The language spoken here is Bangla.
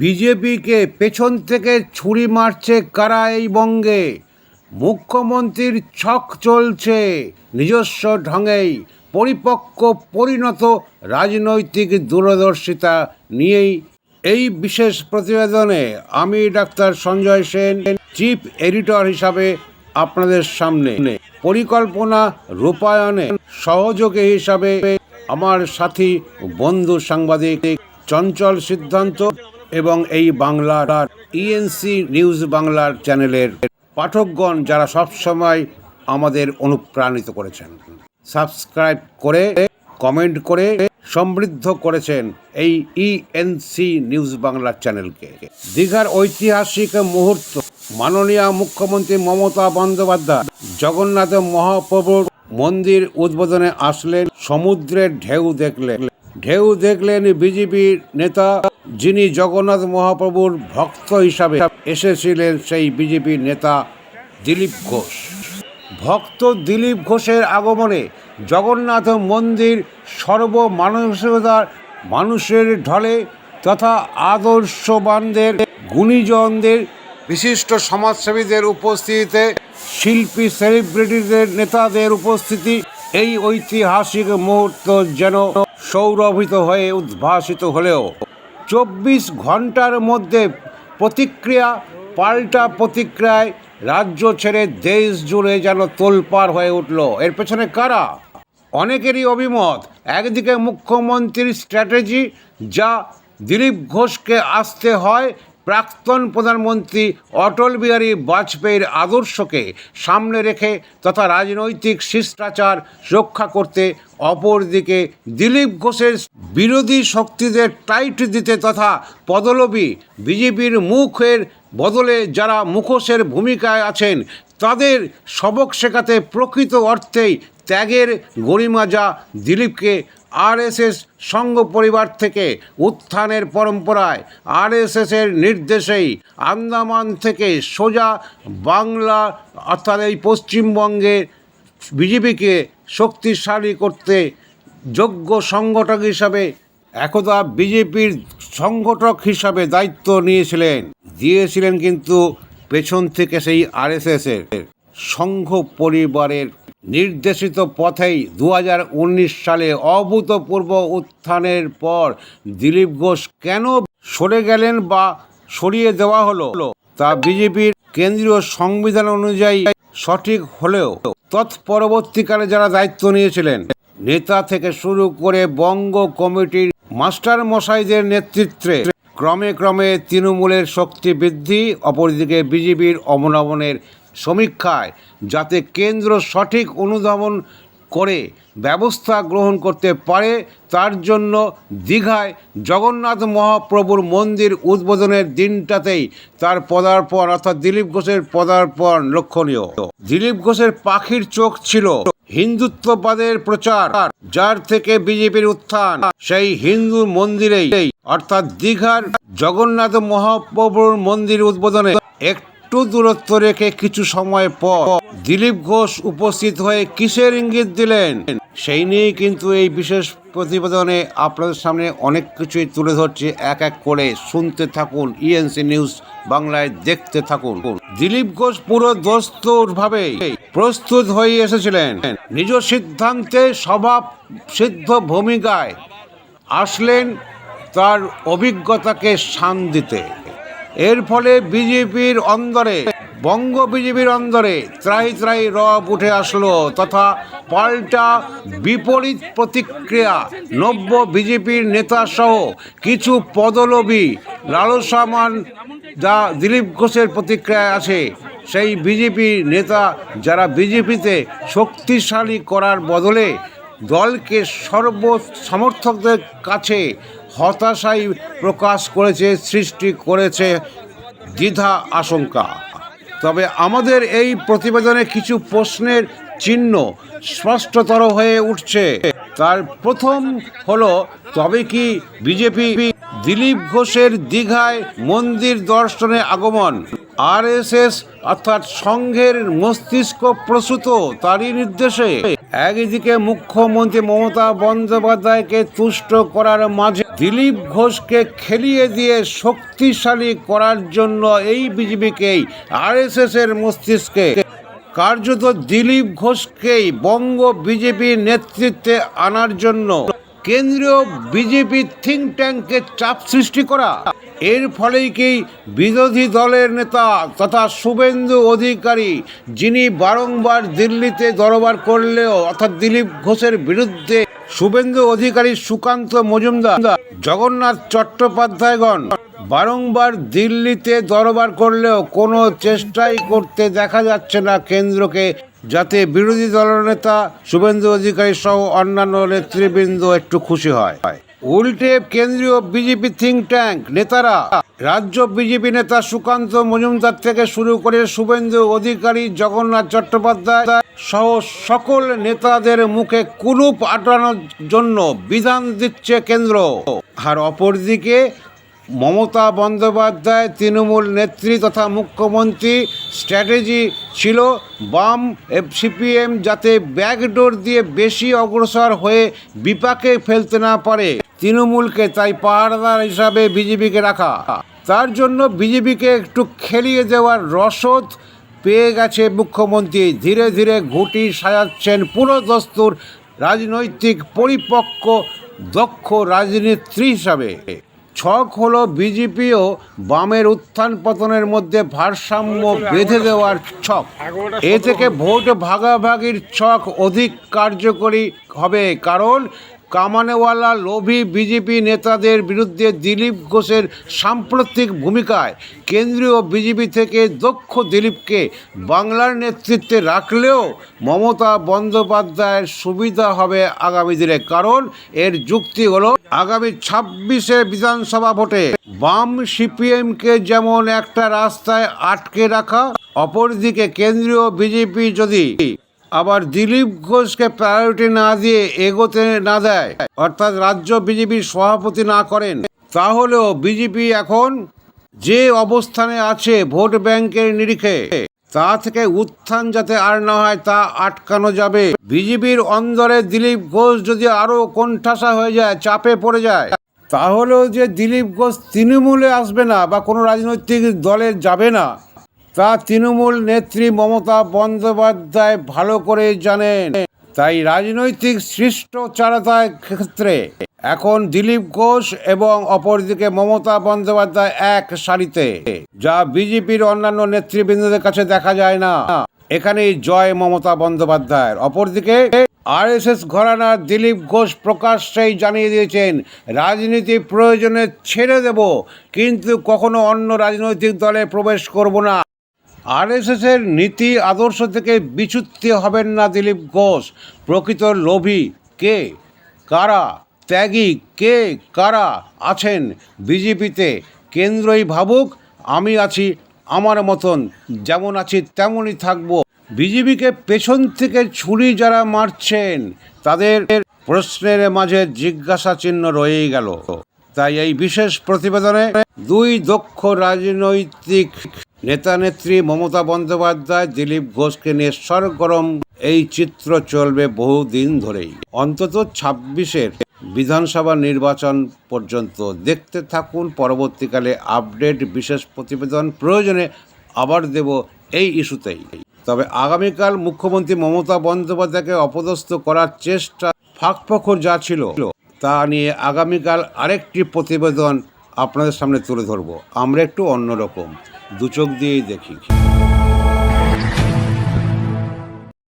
বিজেপিকে পেছন থেকে ছুরি মারছে কারা এই বঙ্গে? মুখ্যমন্ত্রীর ছক চলছে নিজস্ব ঢঙেই, পরিপক্ক, পরিণত রাজনৈতিক দূরদর্শিতা নিয়েই। এই বিশেষ প্রতিবেদনে আমি doctor Sanjay Sen, chief editor হিসাবে আপনাদের সামনে। পরিকল্পনা রূপায়ণে সহযোগী হিসাবে আমার সাথী, বন্ধু সাংবাদিক চঞ্চল সিদ্ধান্ত এবং এই বাংলার ইএনসি নিউজ বাংলার চ্যানেলের পাঠকগণ যারা সবসময় আমাদের অনুপ্রাণিত করেছেন। সাবস্ক্রাইব করে, কমেন্ট করে, সমৃদ্ধ করেছেন এই ইএনসি নিউজ বাংলার চ্যানেলকে। দীঘার ঐতিহাসিক মুহূর্ত, মাননীয় মুখ্যমন্ত্রী মমতা বন্দ্যোপাধ্যায় জগন্নাথ মহাপ্রভুর মন্দির উদ্বোধনে আসলেন, সমুদ্রের ঢেউ দেখলেন। ঢেউ দেখলেন বিজেপির নেতা যিনি জগন্নাথ মহাপ্রভুর ভক্ত হিসাবে এসেছিলেন সেই বিজেপির নেতা দিলীপ ঘোষ। ভক্ত দিলীপ ঘোষের আগমনে জগন্নাথ মন্দির সর্বমানসিকতার মানুষের ঢলে তথা আদর্শবানদের, গুণীজনদের, বিশিষ্ট সমাজসেবীদের উপস্থিতিতে, শিল্পী সেলিব্রিটিদের নেতাদের উপস্থিতি এই ঐতিহাসিক মুহূর্ত যেন সৌরভিত হয়ে উদ্ভাসিত হলেও চব্বিশ ঘণ্টার মধ্যে প্রতিক্রিয়া, পাল্টা প্রতিক্রিয়ায় রাজ্য ছেড়ে দেশ জুড়ে যেন তোলপাড় হয়ে উঠল। এর পেছনে কারা? অনেকেরই অভিমত, একদিকে মুখ্যমন্ত্রীর স্ট্র্যাটেজি যা দিলীপ ঘোষকে আসতে হয় প্রাক্তন প্রধানমন্ত্রী অটল বিহারী বাজপেয়ীর আদর্শকে সামনে রেখে তথা রাজনৈতিক শিষ্টাচার রক্ষা করতে অপরদিকে দিলীপ ঘোষের বিরোধী শক্তিদের টাইট দিতে তথা পদলবী বিজেপির মুখের বদলে যারা মুখোশের ভূমিকায় আছেন, তাদের সবক শেখাতে প্রকৃত অর্থেই ত্যাগের গরিমা যা দিলীপকে আরএসএস সংঘ পরিবার থেকে উত্থানের পরম্পরায় আরএসএসের নির্দেশেই আন্দামান থেকে সোজা বাংলা, অর্থাৎ এই পশ্চিমবঙ্গে বিজেপিকে শক্তিশালী করতে যোগ্য সংগঠক হিসাবে একদা বিজেপির সংগঠক হিসাবে দায়িত্ব নিয়েছিলেন। দিয়েছিলেন কিন্তু পেছন থেকে সেই আরএসএসের সংঘ পরিবারের নির্দেশিত পথেই দুহাজার উনিশ সালে অভূতপূর্ব উত্থানের পর দিলীপ ঘোষ কেন সরে গেলেন বা সরিয়ে দেওয়া হলো তা বিজেপির কেন্দ্রীয় সংবিধান অনুযায়ী সঠিক হলেও তৎপরবর্তীকালে যারা দায়িত্ব নিয়েছিলেন, নেতা থেকে শুরু করে বঙ্গ কমিটির মাস্টার মশাইদের নেতৃত্বে ক্রমে ক্রমে তৃণমূলের শক্তি বৃদ্ধি, অপরদিকে বিজেপির অবনমনের সমীক্ষায়, যাতে কেন্দ্র সঠিক অনুধাবন করে, ব্যবস্থা গ্রহণ করতে পারে, তার জন্য দীঘায় জগন্নাথ মহাপ্রভুর মন্দির উদ্বোধনের দিনটাতেই তার পদার্পণ অর্থাৎ দিলীপ ঘোষের পদার্পণ লক্ষণীয়। দিলীপ ঘোষের পাখির চোখ ছিল হিন্দুত্ববাদের প্রচার, যার থেকে বিজেপির উত্থান। সেই হিন্দু মন্দিরেই, অর্থাৎ দীঘার জগন্নাথ মহাপ্রভুর মন্দির উদ্বোধনে একটু দূরত্ব রেখে কিছু সময় পর দিলীপ ঘোষ উপস্থিত হয়ে কিসের ইঙ্গিত দিলেন? সেই নিয়েই কিন্তু এই বিশেষ প্রতিবেদনে আপনাদের সামনে অনেক কিছুই তুলে ধরছে। এক এক করে শুনতে থাকুন ইএনসি নিউজ বাংলায় দেখতে থাকুন। দিলীপ ঘোষ পুরো দস্তুরভাবে প্রস্তুত হয়ে এসেছিলেন। নিজ সিদ্ধান্তে স্বভাব সিদ্ধ ভূমিকায় আসলেন তার অভিজ্ঞতাকে শান দিতে। এর ফলে বিজেপির অন্দরে, বঙ্গ বিজেপির অন্দরে ত্রাই ত্রাই রব উঠে আসলো তথা পাল্টা বিপরীত প্রতিক্রিয়া নব্য বিজেপির নেতাসহ কিছু পদলবী লালসামান যা দিলীপ ঘোষের প্রতিক্রিয়ায় আছে। সেই বিজেপি নেতা যারা বিজেপিতে শক্তিশালী করার বদলে দলকে সর্ব সমর্থকদের কাছে হতাশাই প্রকাশ করেছে, সৃষ্টি করেছে দ্বিধা, আশঙ্কা। তবে আমাদের এই প্রতিবেদনে কিছু প্রশ্নের চিহ্ন স্পষ্টতর হয়ে উঠছে। তার প্রথম হলো, তবে কি বিজেপি দিলীপ ঘোষের দীঘায় মন্দির দর্শনে আগমন? আরএসএস অর্থাৎ সংঘের মস্তিষ্ক প্রসূত, তারই নির্দেশে। একদিকে মুখ্যমন্ত্রী মমতা বন্দ্যোপাধ্যায়কে তুষ্ট করার মাঝে দিলীপ ঘোষকে খেলিয়ে দিয়ে শক্তিশালী করার জন্য এই বিজেপিকেই আরএসএস এর মস্তিষ্কে। কার্যত দিলীপ ঘোষকেই বঙ্গ বিজেপির নেতৃত্বে আনার জন্য কেন্দ্রীয় বিজেপি থিঙ্ক ট্যাঙ্কে চাপ সৃষ্টি করা। এর ফলেই কি বিরোধী দলের নেতা তথা শুভেন্দু অধিকারী, যিনি বারংবার দিল্লিতে দরবার করলেও, অর্থাৎ দিলীপ ঘোষের বিরুদ্ধে শুভেন্দু অধিকারী সুকান্ত মজুমদার, জগন্নাথ চট্টোপাধ্যায়গণ বারংবার দিল্লিতে দরবার করলেও কোনো চেষ্টাই করতে দেখা যাচ্ছে না কেন্দ্রকে, যাতে বিরোধী দলনেতা শুভেন্দু অধিকারী সহ অন্যান্য নেতৃবৃন্দ একটু খুশি হয়। উল্টে কেন্দ্রীয় বিজেপি থিঙ্ক ট্যাঙ্ক নেতারা, রাজ্য বিজেপি নেতা সুকান্ত মজুমদার থেকে শুরু করে শুভেন্দু অধিকারী, জগন্নাথ চট্টোপাধ্যায় সহ সকল নেতাদের মুখে কুলুপ আটানোর জন্য বিধান দিচ্ছে কেন্দ্র। আর অপরদিকে মমতা বন্দ্যোপাধ্যায়, তৃণমূল নেত্রী তথা মুখ্যমন্ত্রী স্ট্র্যাটেজি ছিল বাম সিপিএম যাতে ব্যাকডোর দিয়ে বেশি অগ্রসর হয়ে বিপাকে ফেলতে না পারে। তৃণমূলকে তাই পাহাড়দার হিসাবে বিজেপিকে রাখা। তার জন্য বিজেপিকে একটু খেলিয়ে দেওয়ার রসদ পেয়ে গেছে মুখ্যমন্ত্রী। ধীরে ধীরে ঘুটি সাজাচ্ছেন পুরো দস্তুর রাজনৈতিক পরিপক্ক দক্ষ রাজনেত্রী হিসাবে। ছক হলো বিজেপি ও বামের উত্থান পতনের মধ্যে ভারসাম্য বেঁধে দেওয়ার ছক। এ থেকে ভোট ভাগাভাগির ছক অধিক কার্যকরী হবে কারণ কামানেওয়ালা লোভী বিজেপি নেতাদের বিরুদ্ধে দিলীপ ঘোষের সাম্প্রতিক ভূমিকায় কেন্দ্রীয় বিজেপি থেকে দক্ষ দিলীপকে বাংলার নেতৃত্বে রাখলেও মমতা বন্দ্যোপাধ্যায়ের সুবিধা হবে আগামী দিনে। কারণ এর যুক্তি হলো, আগামী ছাব্বিশে বিধানসভা ভোটে বাম সিপিএমকে যেমন একটা রাস্তায় আটকে রাখা, অপরদিকে কেন্দ্রীয় বিজেপি যদি আবার দিলীপ ঘোষকে প্রায়োরিটি না দিয়ে এগোতে না দেয়। অর্থাৎ রাজ্য বিজেপির সভাপতি না করেন। তাহলেও বিজেপি এখন যে অবস্থানে আছে ভোট ব্যাংকের নিরিখে, তা থেকে উত্থান যাতে আর না হয় তা আটকানো যাবে। বিজেপির অন্দরে দিলীপ ঘোষ যদি আরও কোণঠাসা হয়ে যায়, চাপে পড়ে যায়, তাহলেও যে দিলীপ ঘোষ তৃণমূলে আসবে না বা কোনো রাজনৈতিক দলে যাবে না তা তৃণমূল নেত্রী মমতা বন্দ্যোপাধ্যায় ভালো করে জানেন। তাই রাজনৈতিক সৃষ্টচারতার ক্ষেত্রে এখন দিলীপ ঘোষ এবং অপরদিকে মমতা বন্দ্যোপাধ্যায় এক সারিতে, যা বিজেপির অন্যান্য নেতৃবৃন্দদের কাছে দেখা যায় না। এখানেই জয় মমতা বন্দ্যোপাধ্যায়ের। অপরদিকে আর এস এস ঘরানার দিলীপ ঘোষ প্রকাশ্যেই জানিয়ে দিয়েছেন, রাজনীতি প্রয়োজনে ছেড়ে দেব, কিন্তু কখনো অন্য রাজনৈতিক দলে প্রবেশ করব না। আরএসএসের নীতি আদর্শ থেকে বিচ্যুতি হবেন না দিলীপ ঘোষ। প্রকৃত লোভী কে? কারা? ত্যাগী কে? কারা আছেন বিজেপিতে? কেন্দ্রই ভাবুক, আমি আছি আমার মতন, যেমন আছি তেমনই থাকব। বিজেপিকে পেছন থেকে ছুরি যারা মারছেন, তাদের প্রশ্নের মাঝে জিজ্ঞাসা চিহ্ন রয়েই গেল। তাই এই বিশেষ প্রতিবেদনে দুই দক্ষ রাজনৈতিক নেতা নেত্রী মমতা বন্দ্যোপাধ্যায়, দিলীপ ঘোষকে নিয়ে সরগরম। এই চিত্র চলবে বহুদিন ধরেই। অন্তত ছাব্বিশের বিধানসভা নির্বাচন পর্যন্ত দেখতে থাকুন। পরবর্তীকালে আপডেট, বিশেষ প্রতিবেদন প্রয়োজনে আবার দেব এই ইস্যুতেই। তবে আগামীকাল মুখ্যমন্ত্রী মমতা বন্দ্যোপাধ্যায়কে অপদস্থ করার চেষ্টা ফাঁকফোকর যা ছিল, তা নিয়ে আগামীকাল আরেকটি প্রতিবেদন আপনাদের সামনে তুলে ধরবো। আমরা একটু অন্যরকম। দু চোখ দিয়েই দেখি